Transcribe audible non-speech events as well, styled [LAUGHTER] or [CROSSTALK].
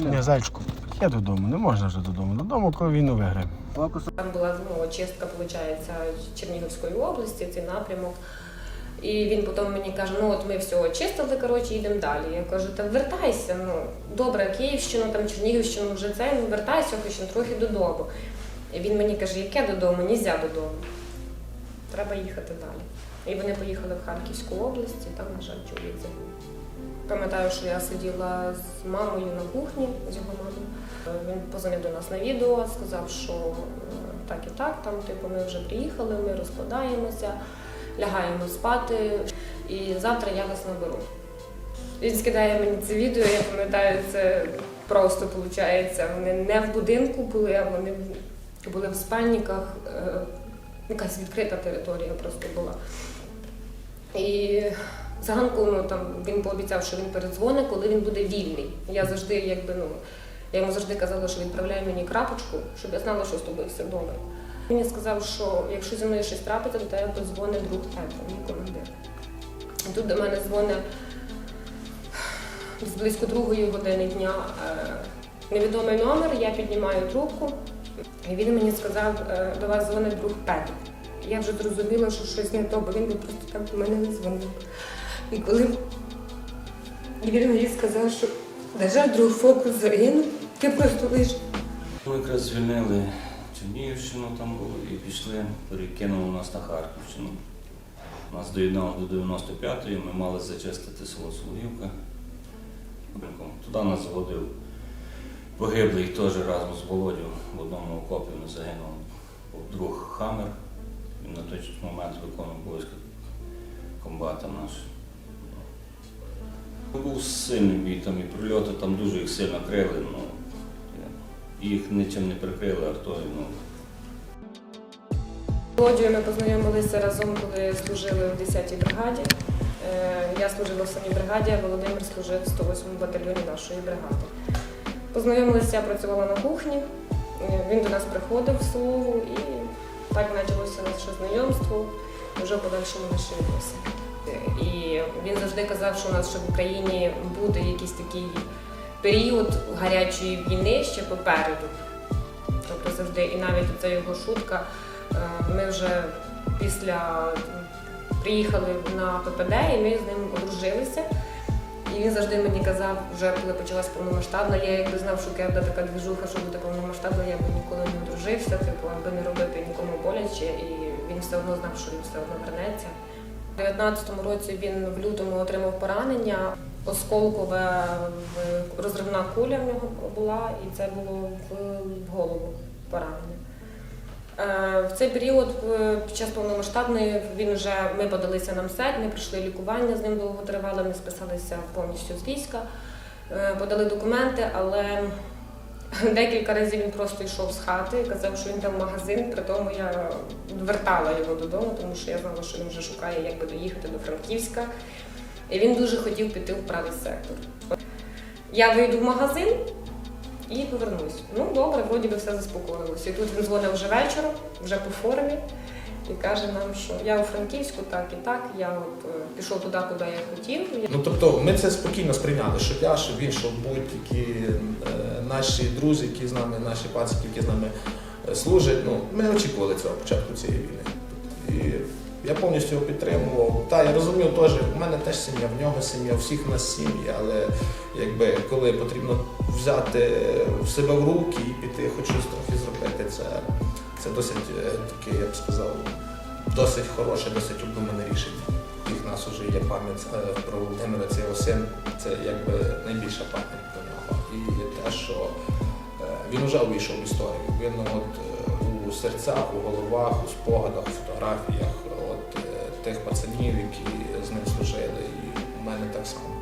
Ні, зайчку, я додому, не можна вже додому. Додому, коли війну виграємо. Там була ну, очистка, виходить, Чернігівської області, цей напрямок. І він потім мені каже: ну от ми все очистили, коротше, їдемо далі. Я кажу, та вертайся, ну добре, Київщину, там Чернігівщину вже це, ну вертайся хоч трохи додому. І він мені каже, яке додому? Нельзя додому. Треба їхати далі. І вони поїхали в Харківську область, і там, на жаль, чоловік загинув. Пам'ятаю, що я сиділа з мамою на кухні з його мамою. Він позвонив до нас на відео, сказав, що е, так і так, там, типу, ми вже приїхали, ми розкладаємося, лягаємо спати, і завтра я вас наберу. Він скидає мені це відео, я пам'ятаю, це просто виходить. Вони не в будинку були, а вони були в спальниках. е, Якась відкрита територія просто була. І зранку ну, там, він пообіцяв, що він передзвонить, коли він буде вільний. Я завжди, якби, ну, я йому завжди казала, що відправляй мені крапочку, щоб я знала, що з тобою все добре. Він мені сказав, що якщо зі мною щось трапиться, то тебе подзвонить друг Петра, мій командир. І тут до мене дзвонить з близько другої години дня е, невідомий номер, я піднімаю трубку, і він мені сказав, е, до вас дзвонить друг Петр. Я вже зрозуміла, що щось не то, бо він просто так до мене не дзвонив. І коли він мені сказав, що на жаль, друг фокус загинув, ти просто лиш. Ми якраз звільнили Чернігівщину там було і пішли, перекинули нас на Харківщину. Нас доєднали до 95-ї, ми мали зачистити село Соловівка. Туди нас заводив погиблий теж разом з Володю в одному окопі не загинув друг Хамер. Він на той момент виконував обов'язки комбата наш. Був сильний бій, там і прильоти, там дуже їх сильно крили. Ну, їх нічим не прикрили артою. Ну, Володію ми познайомилися разом, коли служили в 10-й бригаді. Е, Я служила в самій бригаді, а Володимир служив в 108-му батальйоні нашої бригади. Познайомилися, я працювала на кухні. Е, Він до нас приходив в Солову і так почалося наше знайомство, вже подальшому наші. І він завжди казав, що у нас ще в Україні буде якийсь такий період гарячої війни ще попереду. Тобто завжди, і навіть ця його шутка. Е, Ми вже після приїхали на ППД, і ми з ним одружилися. І він завжди мені казав, вже коли почалась повномасштабна, я якби знав, що Кевда така двіжуха, що буде повномасштабна, я б ніколи не одружився, типу, аби не робити нікому боляче, і він все одно знав, що він все одно вернеться. У 19-му році він в лютому отримав поранення. Осколкова розривна куля в нього була, і це було в голову поранення. Е, В цей період під час повномасштабної він вже ми подалися на МСЕК, ми пройшли лікування з ним довготривале, ми списалися повністю з війська, е, подали документи, але [LAUGHS] декілька разів він просто йшов з хати і казав, що він там в магазин. При тому я вертала його додому, тому що я знала, що він вже шукає, як би доїхати до Франківська. І він дуже хотів піти в правий сектор. Я вийду в магазин і повернусь. Ну добре, вроді би все заспокоїлося. І тут він дзвонив вже вечором, вже по формі, і каже нам, що я у Франківську, так і так, я от е, пішов туди, куди я хотів. Ну тобто ми це спокійно сприйняли, що я, що він, що будь-які е, наші друзі, які з нами, наші пацики, які з нами е, служать. Ну, ми очікували цього початку цієї війни. І я повністю його підтримував. Та я розумів теж, у мене теж сім'я, в нього сім'я, у всіх нас сім'ї, але якби коли потрібно взяти себе в руки і піти, хоч щось трохи зробити, це, це досить е, таке, я б сказав, досить хороше, досить обдумане рішення. Їх нас уже є пам'ять е, про Володимира, це його син, це якби найбільша пам'ять про нього. І те, що е, він вже увійшов в історію. Він от у серцях, у головах, у спогадах, у фотографіях от, тих пацанів, які з ним служили, і у мене так само.